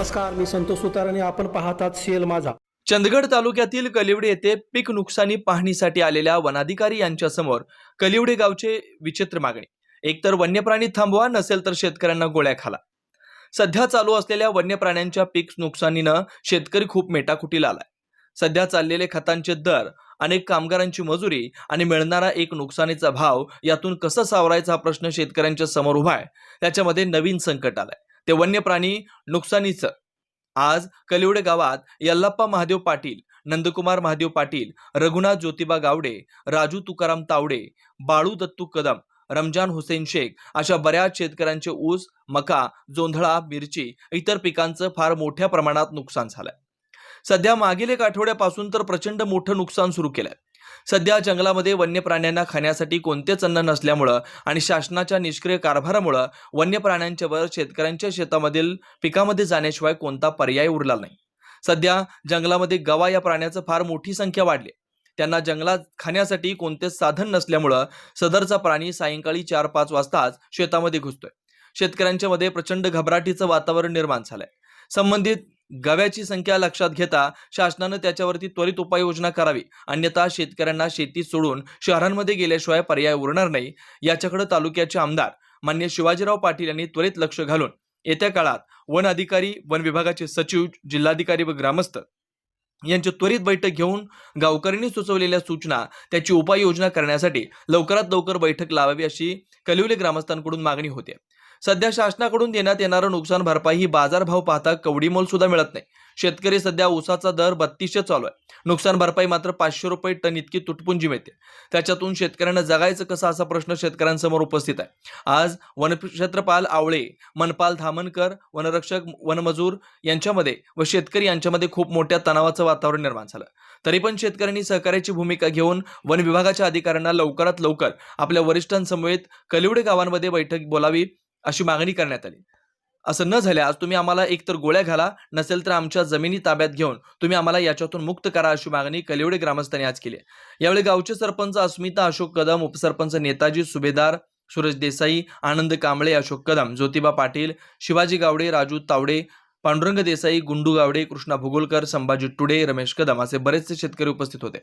नमस्कार मी संतोष सुतार आणि आपण पाहतात सीएल माझा. चंदगड तालुक्यातील कलिवडे येथे पीक नुकसानी पाहणीसाठी आलेल्या वनाधिकारी यांच्यासमोर कलिवडे गावचे विचित्र मागणी. एकतर वन्यप्राणी थांबवा नसेल तर शेतकऱ्यांना गोळ्या खाला. सध्या चालू असलेल्या वन्य प्राण्यांच्या पीक नुकसानीनं शेतकरी खूप मेटाकुटीला आलाय. सध्या चाललेले खतांचे दर अनेक कामगारांची मजुरी आणि मिळणारा एक नुकसानीचा भाव यातून कसं सावरायचा हा प्रश्न शेतकऱ्यांच्या समोर उभा आहे त्याच्यामध्ये नवीन संकट आलंय. ते वन्य प्राणी नुकसानीचं. आज कलिवडे गावात यल्लाप्पा महादेव पाटील नंदकुमार महादेव पाटील रघुनाथ ज्योतिबा गावडे राजू तुकाराम तावडे बाळू दत्तू कदम रमजान हुसेन शेख अशा बऱ्याच शेतकऱ्यांचे ऊस मका जोंधळा मिरची इतर पिकांचं फार मोठ्या प्रमाणात नुकसान झालंय. सध्या मागील एक आठवड्यापासून तर प्रचंड मोठं नुकसान सुरू केलंय. सध्या जंगलामध्ये वन्य प्राण्यांना खाण्यासाठी कोणतेच अन्न नसल्यामुळं आणि शासनाच्या निष्क्रिय कारभारामुळं वन्य प्राण्यांच्यावर शेतकऱ्यांच्या शेतामधील पिकामध्ये जाण्याशिवाय कोणता पर्याय उरला नाही. सध्या जंगलामध्ये गवा या प्राण्याचं फार मोठी संख्या वाढली. त्यांना जंगलात खाण्यासाठी कोणतेच साधन नसल्यामुळं सदरचा प्राणी सायंकाळी चार पाच वाजताच शेतामध्ये घुसतोय. शेतकऱ्यांच्या मध्ये प्रचंड घबराटीचं वातावरण निर्माण झालंय. संबंधित गव्याची संख्या लक्षात घेता शासनानं त्याच्यावरती त्वरित उपाययोजना करावी. अन्यथा शेतकऱ्यांना शेती सोडून शहरांमध्ये गेल्याशिवाय पर्याय उरणार नाही याच्याकडे तालुक्याचे आमदार मान्य शिवाजीराव पाटील यांनी त्वरित लक्ष घालून येत्या काळात वन अधिकारी वन विभागाचे सचिव जिल्हाधिकारी व ग्रामस्थ यांची त्वरित बैठक घेऊन गावकऱ्यांनी सुचवलेल्या सूचना त्याची उपाययोजना करण्यासाठी लवकरात लवकर बैठक लावावी अशी कलिवले ग्रामस्थांकडून मागणी होते. सध्या शासनाकडून देण्यात येणारं नुकसान भरपाई ही बाजारभाव पाहता कवडी मोल सुद्धा मिळत नाही. शेतकरी सध्या ऊसाचा दर बत्तीसशे चालू आहे. नुकसान भरपाई मात्र पाचशे रुपये टन इतकी तुटपुंजी मिळते. त्याच्यातून शेतकऱ्यांना जगायचं कसं असा प्रश्न शेतकऱ्यांसमोर उपस्थित आहे. आज वनक्षेत्रपाल आवळे मनपाल धामनकर वनरक्षक वनमजूर यांच्यामध्ये व शेतकरी यांच्यामध्ये खूप मोठ्या तणावाचं वातावरण निर्माण झालं. तरी पण शेतकऱ्यांनी सहकार्याची भूमिका घेऊन वन विभागाच्या अधिकाऱ्यांना लवकरात लवकर आपल्या वरिष्ठांसमवेत कलिवडे गावांमध्ये बैठक बोलावी अशी मागणी करण्यात आली. असं न झाल्यास तुम्ही आम्हाला एकतर गोळ्या घाला नसेल तर आमच्या जमिनी ताब्यात घेऊन तुम्ही आम्हाला याच्यातून मुक्त करा अशी मागणी कलिवडे ग्रामस्थांनी आज केली यावेळी गावचे सरपंच अस्मिता अशोक कदम उपसरपंच नेताजी सुभेदार सूरज देसाई आनंद कांबळे अशोक कदम ज्योतिबा पाटील शिवाजी गावडे राजू तावडे पांडुरंग देसाई गुंडू गावडे कृष्णा भुगोलकर संभाजी टुडे रमेश कदम असे बरेचसे शेतकरी उपस्थित होते.